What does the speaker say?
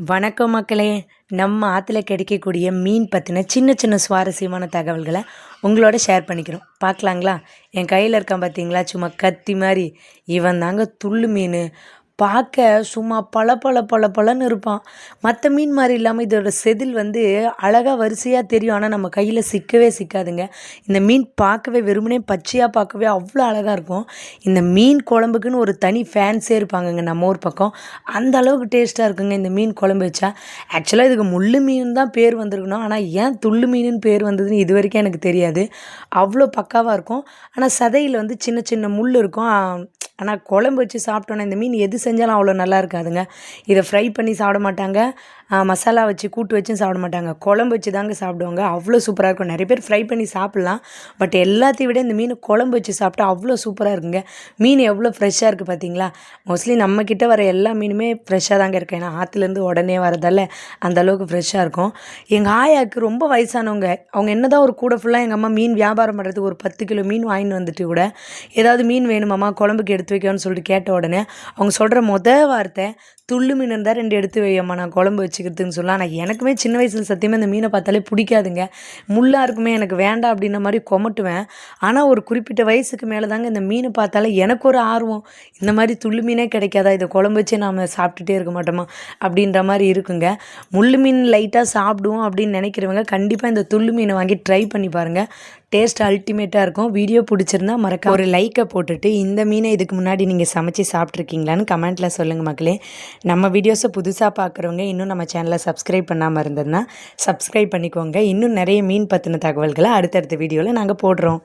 வணக்கம் மக்களே. நம்ம ஆற்றுல கிடைக்கக்கூடிய மீன் பற்றின சின்ன சின்ன சுவாரஸ்யமான தகவல்களை உங்களோட ஷேர் பண்ணிக்கிறோம். பார்க்கலாங்களா? என் கையில் இருக்கான் பார்த்தீங்களா சும்மா கத்தி மாதிரி இவன் தாங்க துள்ளு மீன். பார்க்க சும்மா பல பல பல பலன்னு இருப்பான். மற்ற மீன் மாதிரி இல்லாமல் இதோட செதில் வந்து அழகாக வரிசையாக தெரியும். ஆனால் நம்ம கையில் சிக்கவே சிக்காதுங்க. இந்த மீன் பார்க்கவே வெறுமனே பச்சையாக பார்க்கவே அவ்வளோ அழகாக இருக்கும். இந்த மீன் குழம்புக்குன்னு ஒரு தனி ஃபேன்ஸே இருப்பாங்கங்க நம்ம ஊர் பக்கம். அந்த அளவுக்கு டேஸ்ட்டாக இருக்குங்க இந்த மீன் குழம்பு வச்சா. ஆக்சுவலாக இதுக்கு முள்ளு மீன் தான் பேர் வந்திருக்கணும். ஆனால் ஏன் துள்ளு மீனுன்னு பேர் வந்ததுன்னு இது வரைக்கும் எனக்கு தெரியாது. அவ்வளோ பக்காவாக இருக்கும். ஆனால் சதையில் வந்து சின்ன சின்ன முள் இருக்கும். ஆனால் குழம்பு வச்சு சாப்பிட்டோன்னா இந்த மீன் எது செஞ்சாலும் அவ்வளோ நல்லா இருக்காதுங்க. இதை ஃப்ரை பண்ணி சாப்பிட மாட்டாங்க. மசாலா வச்சு கூட்டு வச்சும் சாப்பிட மாட்டாங்க. குழம்பு வச்சு தாங்க சாப்பிடுவாங்க. அவ்வளோ சூப்பராக இருக்கும். நிறைய பேர் ஃப்ரை பண்ணி சாப்பிட்லாம். பட் எல்லாத்தையும் விட இந்த மீன் குழம்பு வச்சு சாப்பிட்டா அவ்வளோ சூப்பராக இருக்குங்க. மீன் எவ்வளோ ஃப்ரெஷ்ஷாக இருக்குது பார்த்தீங்களா மோஸ்ட்லி நம்மக்கிட்ட வர எல்லா மீனுமே ஃப்ரெஷ்ஷாக தாங்க இருக்கும் ஏன்னா ஆற்றுலேருந்து உடனே வரதால அந்தளவுக்கு ஃப்ரெஷ்ஷாக இருக்கும். எங்கள் ஆயாவுக்கு ரொம்ப வயசானவங்க. அவங்க என்ன தான் ஒரு கூட ஃபுல்லாக எங்கள் அம்மா மீன் வியாபாரம் பண்ணுறதுக்கு ஒரு பத்து கிலோ மீன் வாங்கிட்டு வந்துட்டு கூட ஏதாவது மீன் வேணுமாம்மா குழம்புக்கு எடுத்து வைக்கணும்னு சொல்லிட்டு கேட்ட உடனே அவங்க சொல்கிற முத வார்த்தை துள்ளு மீன் இருந்தால் ரெண்டு எடுத்து வையம்மா நான் குழம்பு வச்சுக்கிறதுன்னு சொல்லலாம் ஆனால் எனக்குமே சின்ன வயசில் சத்தியமாக இந்த மீனை பார்த்தாலே பிடிக்காதுங்க. முள்ளாக இருக்குமே எனக்கு வேண்டாம் அப்படின்ன மாதிரி கொமட்டுவேன். ஆனால் ஒரு குறிப்பிட்ட வயசுக்கு மேலே தாங்க இந்த மீனை பார்த்தாலே எனக்கு ஒரு ஆர்வம். இந்த மாதிரி துள்ளு மீனே கிடைக்காதா? இதை குழம்பு வச்சே நாம் சாப்பிட்டுட்டே இருக்க மாட்டோமா? அப்படின்ற மாதிரி இருக்குங்க. முள் மீன் லைட்டாக சாப்பிடுவோம் அப்படின்னு நினைக்கிறவங்க கண்டிப்பாக இந்த துள்ளு மீனை வாங்கி ட்ரை பண்ணி பாருங்கள் டேஸ்ட் அல்டிமேட்டாக இருக்கும். வீடியோ பிடிச்சிருந்தா மறக்க ஒரு லைக்கை போட்டுட்டு இந்த மீனை இதுக்கு முன்னாடி நீங்கள் சமைச்சு சாப்பிட்ருக்கீங்களான்னு கமெண்ட்டில் சொல்லுங்கள் மக்களே. நம்ம வீடியோஸை புதுசாக பார்க்குறவங்க இன்னும் நம்ம சேனலை சப்ஸ்கிரைப் பண்ணாமல் இருந்ததுன்னா சப்ஸ்கிரைப் பண்ணிக்கோங்க. இன்னும் நிறைய மீன் பற்றின தகவல்களை அடுத்தடுத்த வீடியோவில் நாங்கள் போடுறோம்.